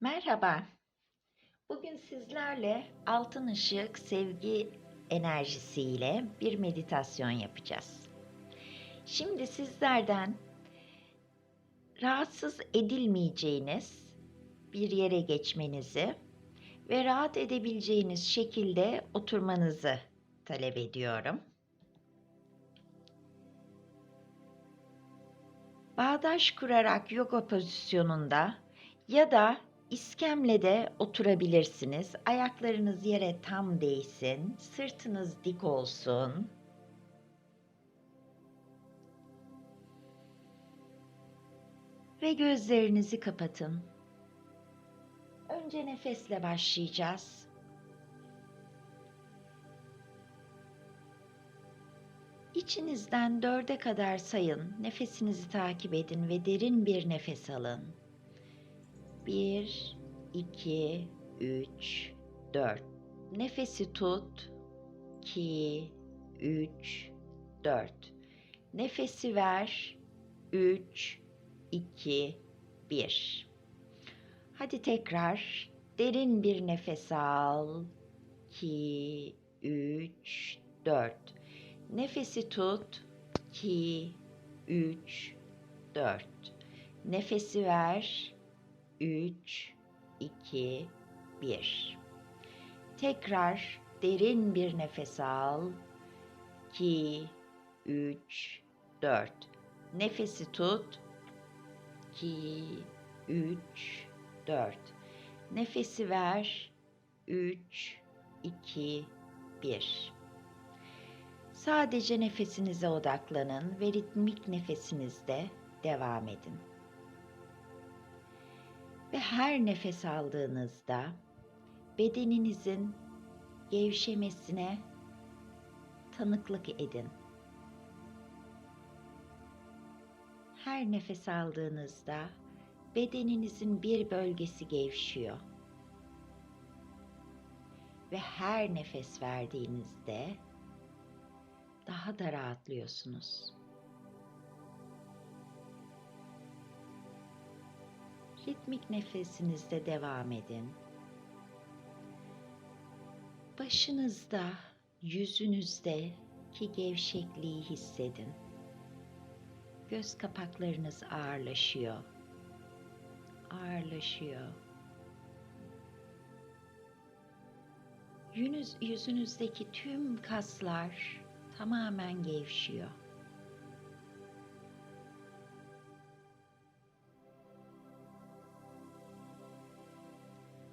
Merhaba. Bugün sizlerle altın ışık sevgi enerjisiyle bir meditasyon yapacağız. Şimdi sizlerden rahatsız edilmeyeceğiniz bir yere geçmenizi ve rahat edebileceğiniz şekilde oturmanızı talep ediyorum. Bağdaş kurarak yoga pozisyonunda ya da iskemlede oturabilirsiniz. Ayaklarınız yere tam değsin, sırtınız dik olsun. Ve gözlerinizi kapatın. Önce nefesle başlayacağız. İçinizden dörde kadar sayın, nefesinizi takip edin ve derin bir nefes alın. 1, 2, 3, 4. Nefesi tut. 2, 3, 4. Nefesi ver. 3, 2, 1. Hadi tekrar derin bir nefes al. 2, 3, 4. Nefesi tut. 2, 3, 4. Nefesi ver. 3, 2, 1. Tekrar derin bir nefes al. 2, 3, 4. Nefesi tut. 2, 3, 4. Nefesi ver. 3, 2, 1. Sadece nefesinize odaklanın ve ritmik nefesinizde devam edin. Ve her nefes aldığınızda bedeninizin gevşemesine tanıklık edin. Her nefes aldığınızda bedeninizin bir bölgesi gevşiyor. Ve her nefes verdiğinizde daha da rahatlıyorsunuz. Ritmik nefesinizde devam edin. Başınızda, yüzünüzdeki gevşekliği hissedin. Göz kapaklarınız ağırlaşıyor. Ağırlaşıyor. Yüzünüz, yüzünüzdeki tüm kaslar tamamen gevşiyor.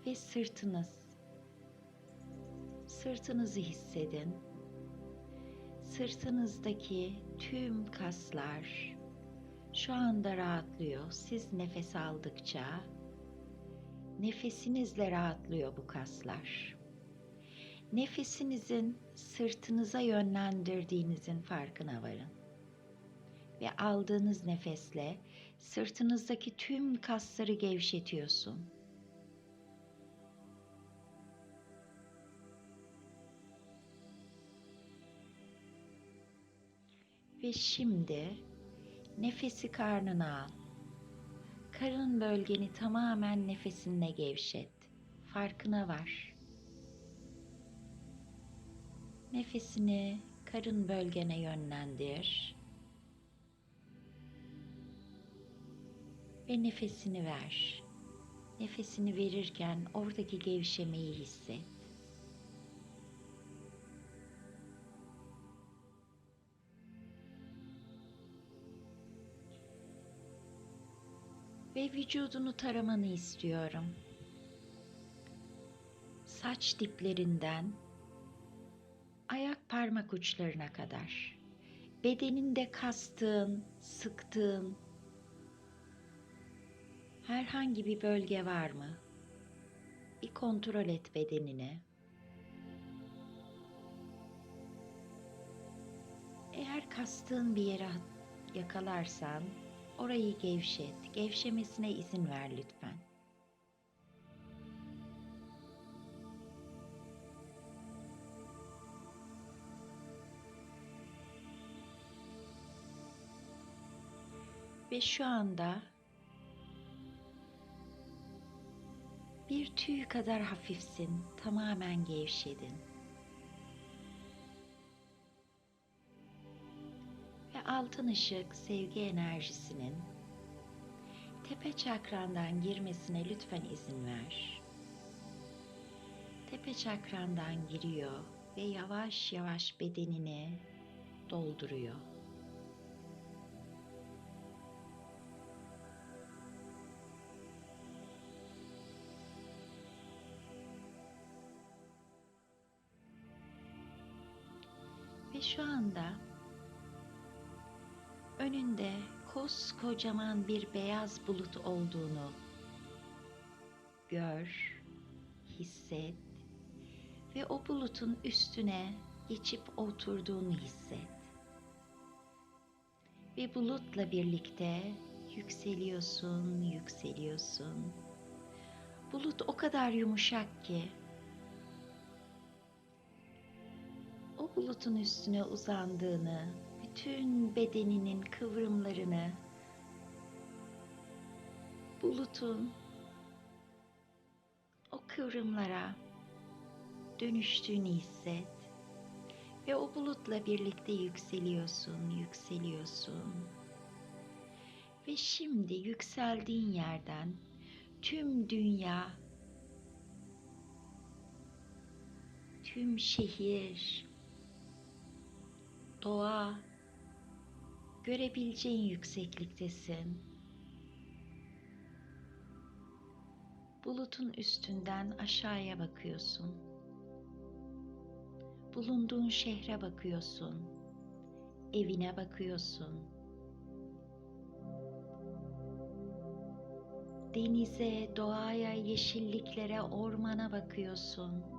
Ve sırtınız. Sırtınızı hissedin. Sırtınızdaki tüm kaslar şu anda rahatlıyor. Siz nefes aldıkça nefesinizle rahatlıyor bu kaslar. Nefesinizin sırtınıza yönlendirdiğinizin farkına varın. Ve aldığınız nefesle sırtınızdaki tüm kasları gevşetiyorsun Ve şimdi nefesi karnına al. Karın bölgeni tamamen nefesinle gevşet. Farkına var. Nefesini karın bölgene yönlendir. Ve nefesini ver. Nefesini verirken oradaki gevşemeyi hisset. Ve vücudunu taramanı istiyorum. Saç diplerinden ayak parmak uçlarına kadar bedeninde kastığın, sıktığın herhangi bir bölge var mı? Bir kontrol et bedenini. Eğer kastığın bir yere yakalarsan Orayı gevşet. Gevşemesine izin ver lütfen. Ve şu anda Bir tüy kadar hafifsin, tamamen gevşedin. Altın ışık sevgi enerjisinin tepe çakrandan girmesine lütfen izin ver. Tepe çakrandan giriyor ve yavaş yavaş bedenini dolduruyor. Ve şu anda önünde koskocaman bir beyaz bulut olduğunu gör, hisset ve o bulutun üstüne geçip oturduğunu hisset. Ve bulutla birlikte yükseliyorsun, yükseliyorsun. Bulut o kadar yumuşak ki o bulutun üstüne uzandığını, bütün bedeninin kıvrımlarını bulutun o kıvrımlara dönüştüğünü hisset ve o bulutla birlikte yükseliyorsun, yükseliyorsun. Ve şimdi yükseldiğin yerden tüm dünya, tüm şehir, doğa görebileceğin yüksekliktesin. Bulutun üstünden aşağıya bakıyorsun. Bulunduğun şehre bakıyorsun. Evine bakıyorsun. Denize, doğaya, yeşilliklere, ormana bakıyorsun.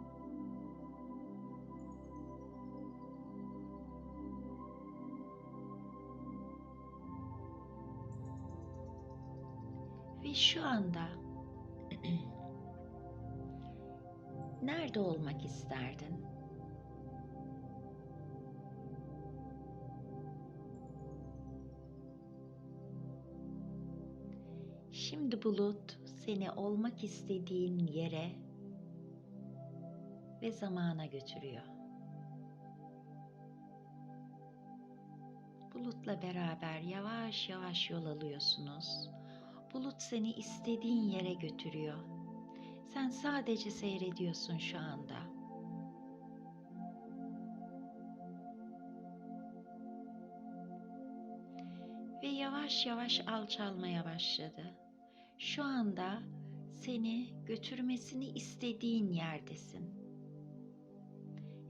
Ve şu anda nerede olmak isterdin? Şimdi bulut seni olmak istediğin yere ve zamana götürüyor. Bulutla beraber yavaş yavaş yol alıyorsunuz. Bulut seni istediğin yere götürüyor. Sen sadece seyrediyorsun şu anda. Ve yavaş yavaş alçalmaya başladı. Şu anda seni götürmesini istediğin yerdesin.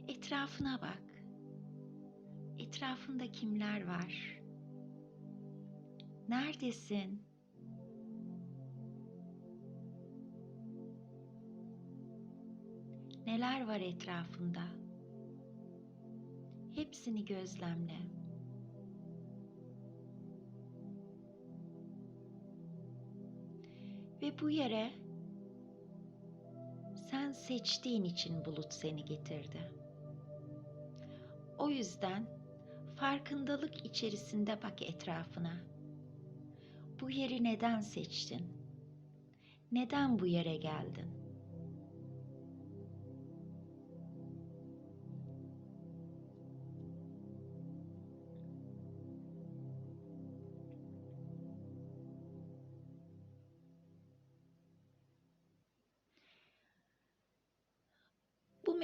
Etrafına bak. Etrafında kimler var? Neredesin? Neler var etrafında? Hepsini gözlemle. Ve bu yere sen seçtiğin için bulut seni getirdi. O yüzden farkındalık içerisinde bak etrafına. Bu yeri neden seçtin? Neden bu yere geldin?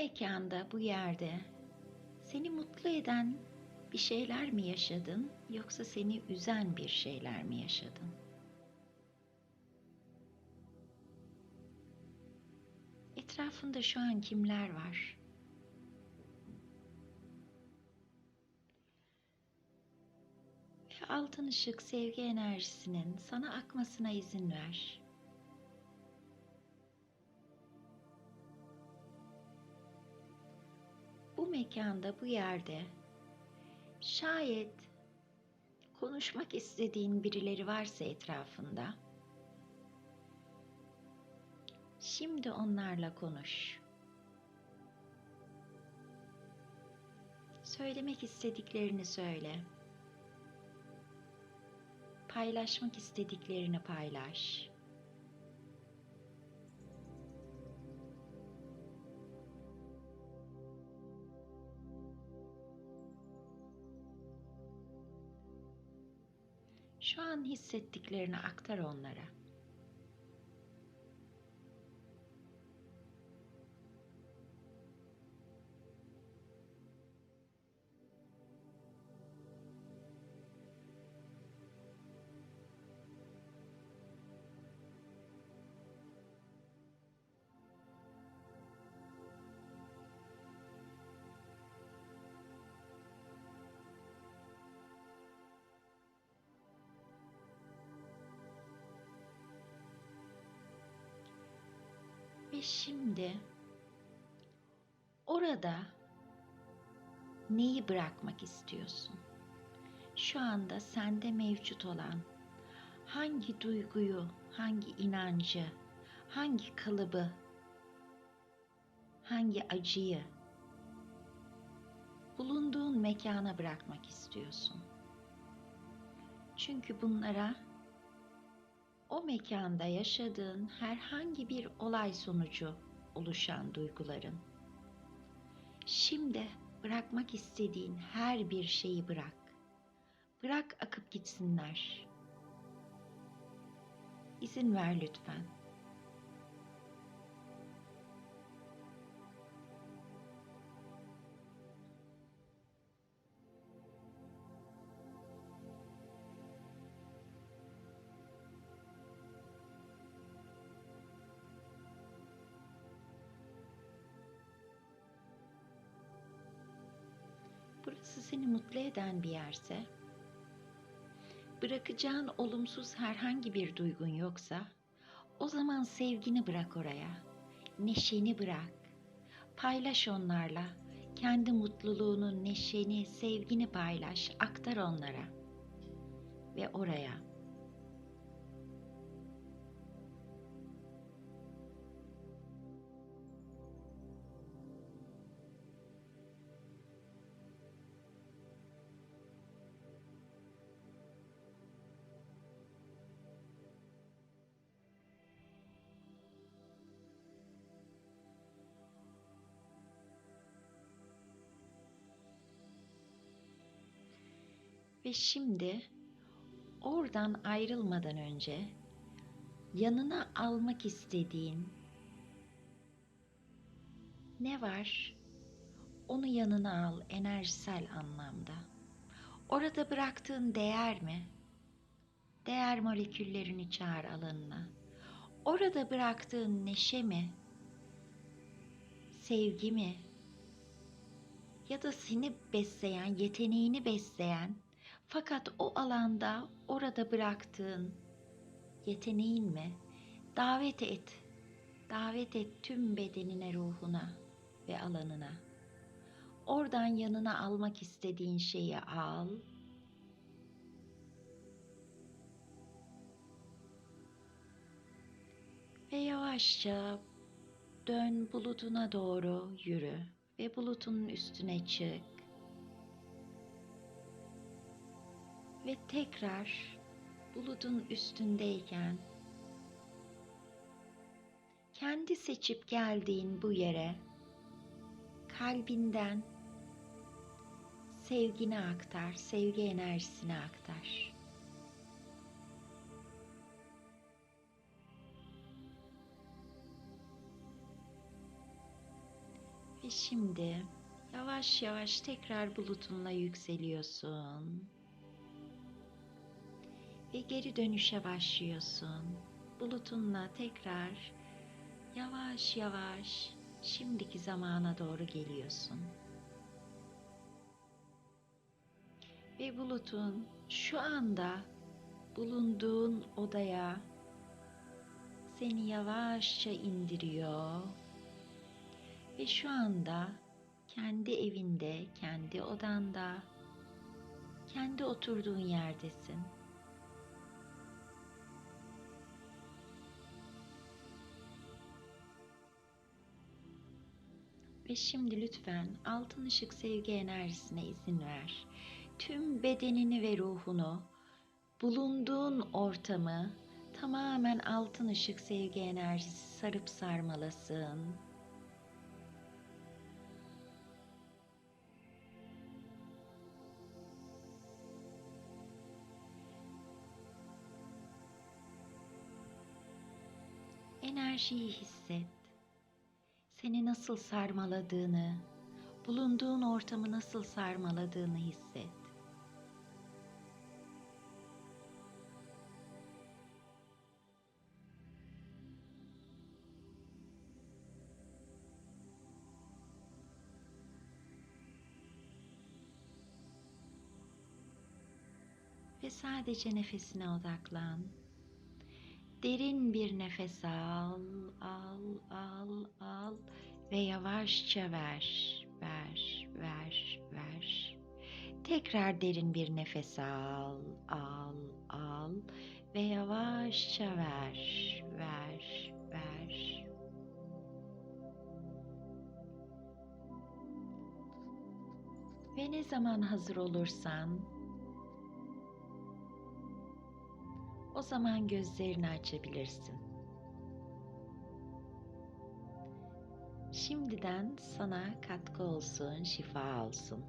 Mekanda, bu yerde seni mutlu eden bir şeyler mi yaşadın yoksa seni üzen bir şeyler mi yaşadın? Etrafında şu an kimler var? Ve altın ışık sevgi enerjisinin sana akmasına izin ver. Mekanda, bu yerde şayet konuşmak istediğin birileri varsa etrafında şimdi onlarla konuş. Söylemek istediklerini söyle. Paylaşmak istediklerini paylaş. An hissettiklerini aktar onlara. Şimdi orada neyi bırakmak istiyorsun? Şu anda sende mevcut olan hangi duyguyu, hangi inancı, hangi kalıbı, hangi acıyı bulunduğun mekana bırakmak istiyorsun? Çünkü bunlara o mekanda yaşadığın herhangi bir olay sonucu oluşan duyguların. Şimdi bırakmak istediğin her bir şeyi bırak. Bırak akıp gitsinler. İzin ver lütfen. Burası seni mutlu eden bir yerse, bırakacağın olumsuz herhangi bir duygun yoksa, o zaman sevgini bırak oraya, neşeni bırak, paylaş onlarla, kendi mutluluğunu, neşeni, sevgini paylaş, aktar onlara. Ve oraya Ve şimdi oradan ayrılmadan önce yanına almak istediğin ne var? Onu yanına al enerjisel anlamda. Orada bıraktığın değer mi? Değer moleküllerini çağır alanına. Orada bıraktığın neşe mi? Sevgi mi? Ya da seni besleyen, yeteneğini besleyen fakat o alanda orada bıraktığın yeteneğin mi? Davet et. Davet et tüm bedenine, ruhuna ve alanına. Oradan yanına almak istediğin şeyi al. Ve yavaşça dön bulutuna doğru yürü ve bulutun üstüne çık. Ve tekrar bulutun üstündeyken kendi seçip geldiğin bu yere kalbinden sevgini aktar, sevgi enerjisini aktar. Ve şimdi yavaş yavaş tekrar bulutunla yükseliyorsun ve geri dönüşe başlıyorsun. Bulutunla tekrar yavaş yavaş şimdiki zamana doğru geliyorsun. Ve bulutun şu anda bulunduğun odaya seni yavaşça indiriyor. Ve şu anda kendi evinde, kendi odanda, kendi oturduğun yerdesin. Ve şimdi lütfen altın ışık sevgi enerjisine izin ver. Tüm bedenini ve ruhunu, bulunduğun ortamı tamamen altın ışık sevgi enerjisi sarıp sarmalasın. Enerjiyi hisset. Seni nasıl sarmaladığını, bulunduğun ortamı nasıl sarmaladığını hisset. Ve sadece nefesine odaklan. Derin bir nefes al, al, al, al ve yavaşça ver, ver, ver, ver. Tekrar derin bir nefes al, al, al ve yavaşça ver, ver, ver. Ve ne zaman hazır olursan o zaman gözlerini açabilirsin. Şimdiden sana katkı olsun, şifa olsun.